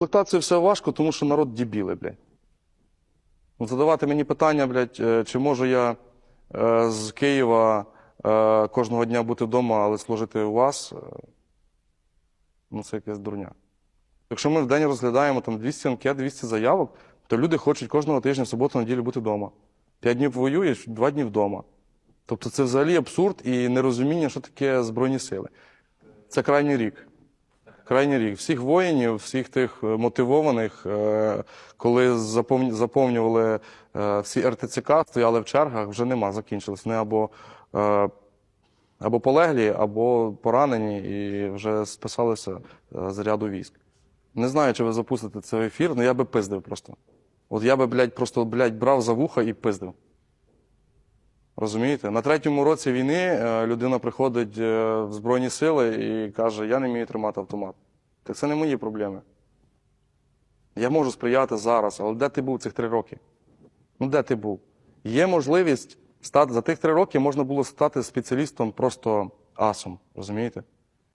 Комплектацію все важко, тому що народ дебіли, блядь. Ну, Задавати мені питання, блядь, е, чи можу я е, з Києва е, кожного дня бути вдома, але служити у вас, ну це якась дурня. Якщо ми в день розглядаємо там 200 анкет, 200 заявок, то люди хочуть кожного тижня в суботу, неділю бути вдома. П'ять днів воюєш, два дні вдома. Тобто це взагалі абсурд і нерозуміння, що таке Збройні сили. Це крайній рік. Крайній рік. Всіх воїнів, всіх тих е, мотивованих, е, коли заповнювали е, всі РТЦК, стояли в чергах, вже нема, закінчились. Вони або, або полеглі, або поранені, і вже списалися з ряду військ. Не знаю, чи ви запустите цей ефір, але я би пиздив просто. От я би, блядь, просто блядь, брав за вуха і пиздив. Розумієте? На третьому році війни е, людина приходить е, в Збройні сили і каже: Я не вмію тримати автомат. Так це не мої проблеми. Я можу сприяти зараз, але де ти був цих три роки? Ну, де ти був? Є можливість стати за тих три роки можна було стати спеціалістом просто асом, розумієте?